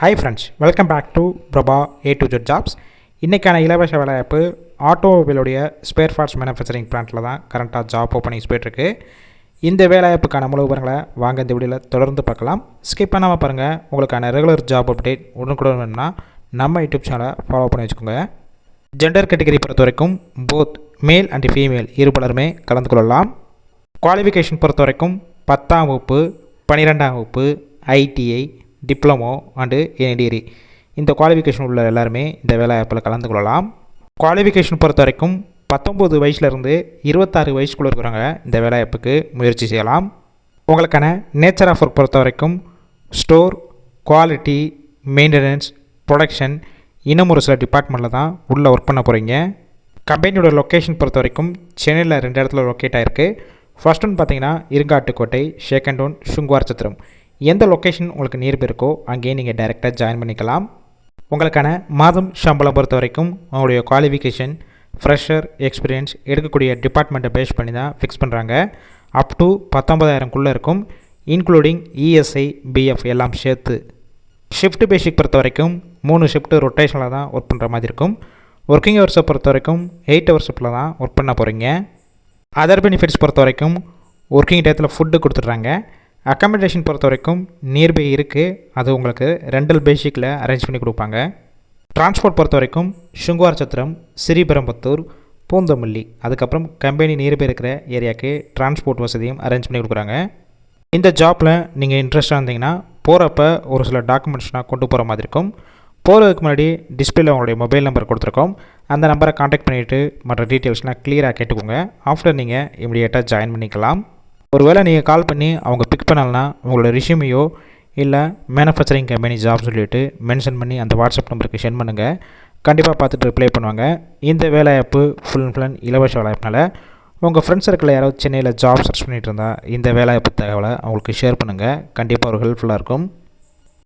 Hi friends welcome back to Prabha A to Z jobs இன்றைக்கான இலவச வேலைவாய்ப்பு ஆட்டோமொபைலுடைய ஸ்பேர் பார்ட்ஸ் மேனுஃபேக்சரிங் பிளான்ட்டில் தான் கரண்ட்டாக ஜாப் ஓப்பனிங்ஸ் போயிட்டுருக்கு. இந்த வேலைவாய்ப்புக்கான முழு விவரங்களை வாங்க இந்த வீடியோவில் தொடர்ந்து பார்க்கலாம். ஸ்கிப் பண்ணாமல் பாருங்கள் உங்களுக்கான ரெகுலர் ஜாப் அப்டேட் உடனுக்குடன் வேணும்னா நம்ம யூடியூப் சேனலை ஃபாலோ பண்ணி வச்சுக்கோங்க. ஜெண்டர் கேட்டகரி பொறுத்த வரைக்கும் போத் மேல் அண்ட் ஃபீமேல் இருபலருமே கலந்து கொள்ளலாம். குவாலிஃபிகேஷன் பொறுத்த வரைக்கும் பத்தாம் வகுப்பு பன்னிரெண்டாம் வகுப்பு ITI diploma and any degree இந்த குவாலிஃபிகேஷன் உள்ள எல்லாருமே இந்த வேலைவாய்ப்பில் கலந்து கொள்ளலாம். குவாலிஃபிகேஷன் பொறுத்த வரைக்கும் பத்தொம்போது வயசுலேருந்து இருபத்தாறு வயசுக்குள்ளே இருக்கிறவங்க இந்த வேலைவாய்ப்புக்கு முயற்சி செய்யலாம். உங்களுக்கான நேச்சர் ஆஃப் ஒர்க் பொறுத்த வரைக்கும் ஸ்டோர் குவாலிட்டி மெயின்டெனன்ஸ் ப்ரொடக்ஷன் இன்னும் ஒரு சில டிபார்ட்மெண்ட்டில் தான் உள்ளே ஒர்க் பண்ண போகிறீங்க கம்பெனியோட லொக்கேஷன் பொறுத்த வரைக்கும் சென்னையில் ரெண்டு இடத்துல லொக்கேட் ஆகிருக்கு ஃபர்ஸ்ட் ஒன் பார்த்தீங்கன்னா இருங்காட்டுக்கோட்டை செகண்ட் ஒன் சுங்குவார் சத்திரம். எந்த லொக்கேஷன் உங்களுக்கு நியர்பை இருக்கோ அங்கேயே நீங்கள் டைரெக்டாக ஜாயின் பண்ணிக்கலாம். உங்களுக்கான மாதம் சம்பளம் பொறுத்த வரைக்கும் உங்களுடைய குவாலிஃபிகேஷன் ஃப்ரெஷர் எக்ஸ்பீரியன்ஸ் எடுக்கக்கூடிய டிபார்ட்மெண்ட்டை பேஸ் பண்ணி தான் ஃபிக்ஸ் பண்ணுறாங்க அப் டு பத்தொம்பதாயிரம்குள்ளே இருக்கும் இன்க்ளூடிங் இஎஸ்ஐ பிஎஃப் எல்லாம் சேர்த்து. ஷிஃப்ட் பேசிக் பொறுத்த வரைக்கும் மூணு ஷிஃப்ட்டு ரொட்டேஷனில் தான் ஒர்க் பண்ணுற மாதிரி இருக்கும். ஒர்க்கிங் ஹவர்ஸை பொறுத்த வரைக்கும் எயிட் ஹவர்ஸில் தான் ஒர்க் பண்ண போகிறீங்க அதர் பெனிஃபிட்ஸ் பொறுத்த வரைக்கும் ஒர்க்கிங் டயத்தில் ஃபுட்டு கொடுத்துட்றாங்க. அக்காமடேஷன் பொறுத்த வரைக்கும் நியர்பை இருக்குது அது உங்களுக்கு ரெண்டல் பேசிக்கில் அரேஞ்ச் பண்ணி கொடுப்பாங்க. டிரான்ஸ்போர்ட் பொறுத்த வரைக்கும் சுங்குவார் சத்திரம் ஸ்ரீபெரும்புத்தூர் பூந்தமல்லி அதுக்கப்புறம் கம்பெனி நியர்பை இருக்கிற ஏரியாவுக்கு டிரான்ஸ்போர்ட் வசதியும் அரேஞ்ச் பண்ணி கொடுக்குறாங்க. இந்த ஜாப்பில் நீங்கள் இன்ட்ரெஸ்டாக இருந்தீங்கன்னா போகிறப்ப ஒரு சில டாக்குமெண்ட்ஸ்லாம் கொண்டு போகிற மாதிரி இருக்கும். போகிறதுக்கு முன்னாடி டிஸ்பிளேல உங்களுடைய மொபைல் நம்பர் கொடுத்துருக்கோம். அந்த நம்பரை காண்டாக்ட் பண்ணிவிட்டு மற்ற டீட்டெயில்ஸ்லாம் கிளியராக கேட்டுக்கோங்க. ஆஃப்டர் நீங்கள் இமீடியட்டாக ஜாயின் பண்ணிக்கலாம். ஒருவேளை நீங்கள் கால் பண்ணி அவங்க பிக் பண்ணலனா உங்களோட ரிஷ்யூமையோ இல்லை மேனுஃபேக்சரிங் கம்பெனி ஜாப் சொல்லிவிட்டு மென்ஷன் பண்ணி அந்த வாட்ஸ்அப் நம்பருக்கு சென்ட் பண்ணுங்கள் கண்டிப்பாக பார்த்துட்டு ரிப்ளை பண்ணுவாங்க. இந்த வேலைவாய்ப்பு ஃபுல் அண்ட் ஃபுல் அண்ட் இலவச வேலைவாய்ப்புனால உங்கள் ஃப்ரெண்ட்ஸ் சர்க்கிளில் யாராவது சென்னையில் ஜாப் சர்ச் பண்ணிகிட்டு இருந்தால் இந்த வேலைவாய்ப்பு தகவலை அவங்களுக்கு ஷேர் பண்ணுங்கள் கண்டிப்பாக ஒரு ஹெல்ப்ஃபுல்லாக இருக்கும்.